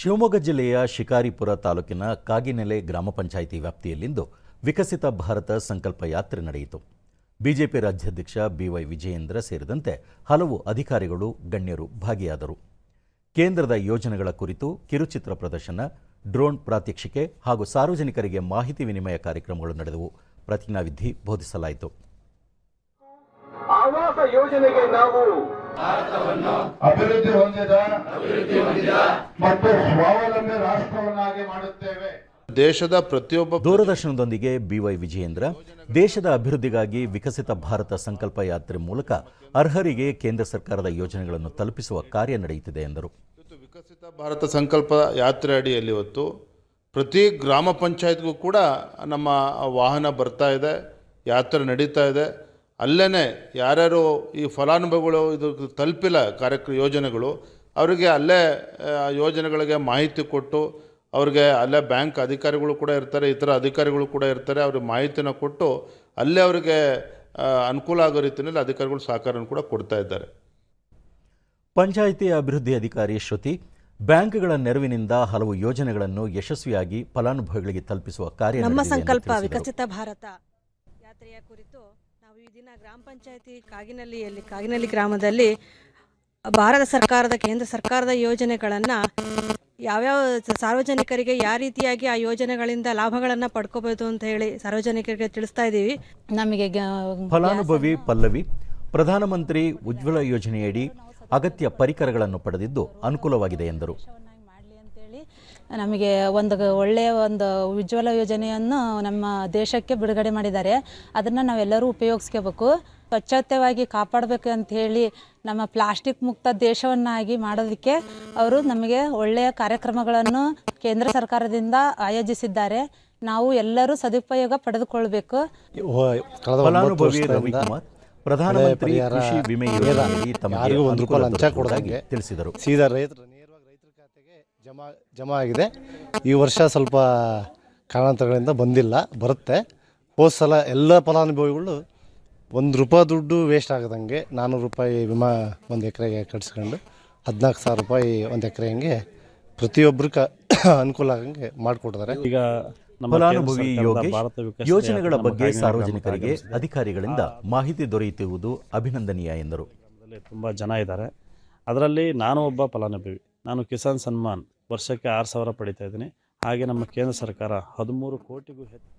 ಶಿವಮೊಗ್ಗ ಜಿಲ್ಲೆಯ ಶಿಕಾರಿಪುರ ತಾಲೂಕಿನ ಕಾಗಿನೆಲೆ ಗ್ರಾಮ ಪಂಚಾಯಿತಿ ವ್ಯಾಪ್ತಿಯಲ್ಲಿಂದು ವಿಕಸಿತ ಭಾರತ ಸಂಕಲ್ಪ ಯಾತ್ರೆ ನಡೆಯಿತು. ಬಿಜೆಪಿ ರಾಜ್ಯಾಧ್ಯಕ್ಷ ಬಿವೈ ವಿಜಯೇಂದ್ರ ಸೇರಿದಂತೆ ಹಲವು ಅಧಿಕಾರಿಗಳು, ಗಣ್ಯರು ಭಾಗಿಯಾದರು. ಕೇಂದ್ರದ ಯೋಜನೆಗಳ ಕುರಿತು ಕಿರುಚಿತ್ರ ಪ್ರದರ್ಶನ ಡ್ರೋನ್ ಪ್ರಾತ್ಯಕ್ಷಿಕೆ ಹಾಗೂ ಸಾರ್ವಜನಿಕರಿಗೆ ಮಾಹಿತಿ ವಿನಿಮಯ ಕಾರ್ಯಕ್ರಮಗಳು ನಡೆದವು. ಪ್ರತಿಜ್ಞಾವಿಧಿ ಬೋಧಿಸಲಾಯಿತು. ಯೋಜನೆಗೆ ನಾವು ಅಭಿವೃದ್ಧಿ ಹೊಂದಿದ ಮತ್ತು ಸ್ವಾವಲಂಬಿ ರಾಷ್ಟ್ರವನ್ನಾಗಿ ಮಾಡುತ್ತೇವೆ. ದೇಶದ ಪ್ರತಿಯೊಬ್ಬ ದೂರದರ್ಶನದೊಂದಿಗೆ ಬಿವೈ ವಿಜಯೇಂದ್ರ ದೇಶದ ಅಭಿವೃದ್ಧಿಗಾಗಿ ವಿಕಸಿತ ಭಾರತ ಸಂಕಲ್ಪ ಯಾತ್ರೆ ಮೂಲಕ ಅರ್ಹರಿಗೆ ಕೇಂದ್ರ ಸರ್ಕಾರದ ಯೋಜನೆಗಳನ್ನು ತಲುಪಿಸುವ ಕಾರ್ಯ ನಡೆಯುತ್ತಿದೆ ಎಂದರು. ವಿಕಸಿತ ಭಾರತ ಸಂಕಲ್ಪ ಯಾತ್ರೆ ಅಡಿಯಲ್ಲಿ ಇವತ್ತು ಪ್ರತಿ ಗ್ರಾಮ ಪಂಚಾಯತ್ಗೂ ಕೂಡ ನಮ್ಮ ವಾಹನ ಬರ್ತಾ ಇದೆ ಯಾತ್ರೆ ನಡೀತಾ ಇದೆ. ಅಲ್ಲೇ ಯಾರ್ಯಾರು ಈ ಫಲಾನುಭವಿಗಳು ಇದು ತಲುಪಿಲ್ಲ ಕಾರ್ಯಕ್ರಮ ಯೋಜನೆಗಳು ಅವರಿಗೆ ಅಲ್ಲೇ ಆ, ಯೋಜನೆಗಳಿಗೆ ಮಾಹಿತಿ ಕೊಟ್ಟು ಅವ್ರಿಗೆ ಅಲ್ಲೇ ಬ್ಯಾಂಕ್ ಅಧಿಕಾರಿಗಳು ಕೂಡ ಇರ್ತಾರೆ ಇತರ ಅಧಿಕಾರಿಗಳು ಕೂಡ ಇರ್ತಾರೆ ಅವ್ರಿಗೆ ಮಾಹಿತಿನ ಕೊಟ್ಟು ಅಲ್ಲೇ ಅವರಿಗೆ ಅನುಕೂಲ ಆಗೋ ರೀತಿಯಲ್ಲಿ ಅಧಿಕಾರಿಗಳು ಸಹಕಾರವನ್ನು ಕೂಡ ಕೊಡ್ತಾ ಇದ್ದಾರೆ. ಪಂಚಾಯಿತಿ ಅಭಿವೃದ್ಧಿ ಅಧಿಕಾರಿ ಶ್ರುತಿ ಬ್ಯಾಂಕ್ಗಳ ನೆರವಿನಿಂದ ಹಲವು ಯೋಜನೆಗಳನ್ನು ಯಶಸ್ವಿಯಾಗಿ ಫಲಾನುಭವಿಗಳಿಗೆ ತಲುಪಿಸುವ ಕಾರ್ಯ ನಮ್ಮ ಸಂಕಲ್ಪ ವಿಕಸಿತ ಭಾರತ ಯಾತ್ರೆಯ ಕುರಿತು ನಾವು ಈ ದಿನ ಗ್ರಾಮ ಪಂಚಾಯತಿ ಕಾಗಿನಲ್ಲಿಯಲ್ಲಿ ಕಾಗಿನಲ್ಲಿ ಗ್ರಾಮದಲ್ಲಿ ಭಾರತ ಸರ್ಕಾರದ ಕೇಂದ್ರ ಸರ್ಕಾರದ ಯೋಜನೆಗಳನ್ನು ಯಾವ್ಯಾವ ಸಾರ್ವಜನಿಕರಿಗೆ ಯಾವ ರೀತಿಯಾಗಿ ಆ ಯೋಜನೆಗಳಿಂದ ಲಾಭಗಳನ್ನು ಪಡ್ಕೋಬಹುದು ಅಂತ ಹೇಳಿ ಸಾರ್ವಜನಿಕರಿಗೆ ತಿಳಿಸ್ತಾ ಇದ್ದೀವಿ. ನಮಗೆ ಫಲಾನುಭವಿ ಪಲ್ಲವಿ ಪ್ರಧಾನಮಂತ್ರಿ ಉಜ್ವಲ ಯೋಜನೆಯಡಿ ಅಗತ್ಯ ಪರಿಕರಗಳನ್ನು ಪಡೆದಿದ್ದು ಅನುಕೂಲವಾಗಿದೆ ಎಂದರು. ನಮಗೆ ಒಂದು ಒಳ್ಳೆಯ ಒಂದು ಉಜ್ವಲ ಯೋಜನೆಯನ್ನು ನಮ್ಮ ದೇಶಕ್ಕೆ ಬಿಡುಗಡೆ ಮಾಡಿದ್ದಾರೆ. ಅದನ್ನು ನಾವೆಲ್ಲರೂ ಉಪಯೋಗಿಸ್ಕೋಬೇಕು. ಸ್ವಚ್ಛತೆವಾಗಿ ಕಾಪಾಡಬೇಕು ಅಂತ ಹೇಳಿ ನಮ್ಮ ಪ್ಲಾಸ್ಟಿಕ್ ಮುಕ್ತ ದೇಶವನ್ನಾಗಿ ಮಾಡೋದಕ್ಕೆ ಅವರು ನಮಗೆ ಒಳ್ಳೆಯ ಕಾರ್ಯಕ್ರಮಗಳನ್ನು ಕೇಂದ್ರ ಸರ್ಕಾರದಿಂದ ಆಯೋಜಿಸಿದ್ದಾರೆ. ನಾವು ಎಲ್ಲರೂ ಸದುಪಯೋಗ ಪಡೆದುಕೊಳ್ಬೇಕು. ಪ್ರಧಾನಮಂತ್ರಿ ಕೃಷಿ ವಿಮೆ ತಮಗೆ ರೂಪಾಯಿ ಅನುಕೂಲ ಲಂಚ ತಿಳಿಸಿದರು. ಸೀದಾ ರೈತರ ಜಮಾ ಜಮಾ ಆಗಿದೆ. ಈ ವರ್ಷ ಸ್ವಲ್ಪ ಕಾರಣಾಂತರಗಳಿಂದ ಬಂದಿಲ್ಲ ಬರುತ್ತೆ. ಹೋದ ಸಲ ಎಲ್ಲ ಫಲಾನುಭವಿಗಳು ಒಂದು ರೂಪಾಯಿ ದುಡ್ಡು ವೇಸ್ಟ್ ಆಗದಂಗೆ ನಾನ್ನೂರು ರೂಪಾಯಿ ವಿಮಾ ಒಂದು ಎಕರೆಗೆ ಕಟ್ಸ್ಕೊಂಡು ಹದಿನಾಲ್ಕು ಸಾವಿರ ರೂಪಾಯಿ ಒಂದು ಎಕರೆಗೆ ಪ್ರತಿಯೊಬ್ಬರು ಕ ಅನುಕೂಲ ಆಗಂಗೆ ಮಾಡಿಕೊಡ್ತಾರೆ ಈಗ ನಮ್ಮ ಫಲಾನುಭವಿ ಕೇಂದ್ರ ಸರ್ಕಾರದ ಯೋಗೇಶ್ ಭಾರತ ವಿಕಾಸ ಯೋಜನೆಗಳ ಯಾತ್ರೆ ಬಗ್ಗೆ ಸಾರ್ವಜನಿಕರಿಗೆ ಅಧಿಕಾರಿಗಳಿಂದ ಮಾಹಿತಿ ದೊರೆಯುತ್ತಿರುವುದು ಅಭಿನಂದನೀಯ ಎಂದರು. ತುಂಬ ಜನ ಇದ್ದಾರೆ. ಅದರಲ್ಲಿ ನಾನು ಒಬ್ಬ ಫಲಾನುಭವಿ. ನಾನು ಕಿಸಾನ್ ಸನ್ಮಾನ್, ವರ್ಷಕ್ಕೆ ಆರು ಸಾವಿರ ಪಡಿತಾ ಇದ್ದೀನಿ. ಹಾಗೆ ನಮ್ಮ ಕೇಂದ್ರ ಸರ್ಕಾರ ಹದಿಮೂರು ಕೋಟಿಗೂ ಹೆಚ್ಚು